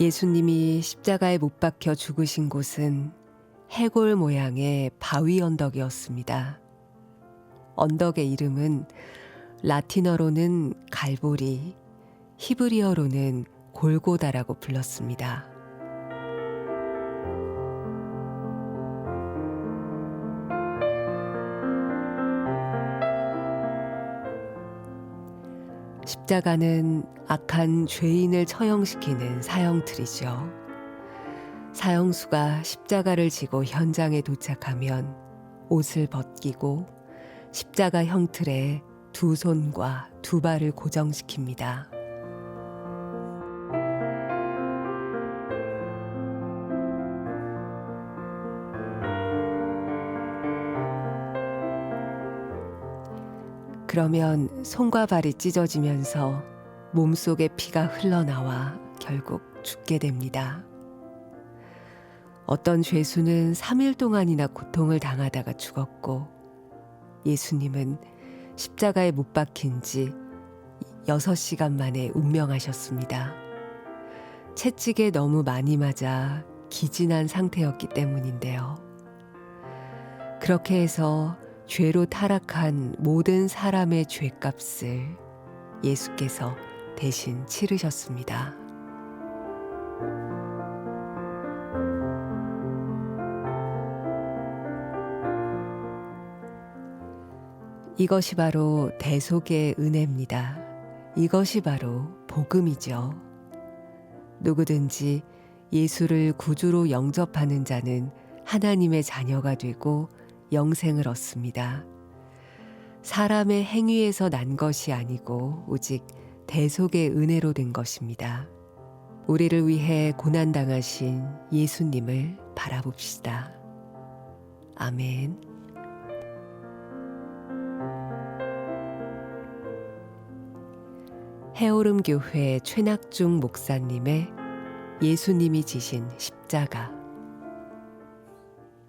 예수님이 십자가에 못 박혀 죽으신 곳은 해골 모양의 바위 언덕이었습니다. 언덕의 이름은 라틴어로는 갈보리, 히브리어로는 골고다라고 불렀습니다. 십자가는 악한 죄인을 처형시키는 사형틀이죠. 사형수가 십자가를 지고 현장에 도착하면 옷을 벗기고 십자가 형틀에 두 손과 두 발을 고정시킵니다. 그러면 손과 발이 찢어지면서 몸속에 피가 흘러나와 결국 죽게 됩니다. 어떤 죄수는 3일 동안이나 고통을 당하다가 죽었고 예수님은 십자가에 못 박힌 지 6시간 만에 운명하셨습니다. 채찍에 너무 많이 맞아 기진한 상태였기 때문인데요. 그렇게 해서 죄로 타락한 모든 사람의 죄값을 예수께서 대신 치르셨습니다. 이것이 바로 대속의 은혜입니다. 이것이 바로 복음이죠. 누구든지 예수를 구주로 영접하는 자는 하나님의 자녀가 되고 영생을 얻습니다. 사람의 행위에서 난 것이 아니고 오직 대속의 은혜로 된 것입니다. 우리를 위해 고난당하신 예수님을 바라봅시다. 아멘. 해오름 교회 최낙중 목사님의 예수님이 지신 십자가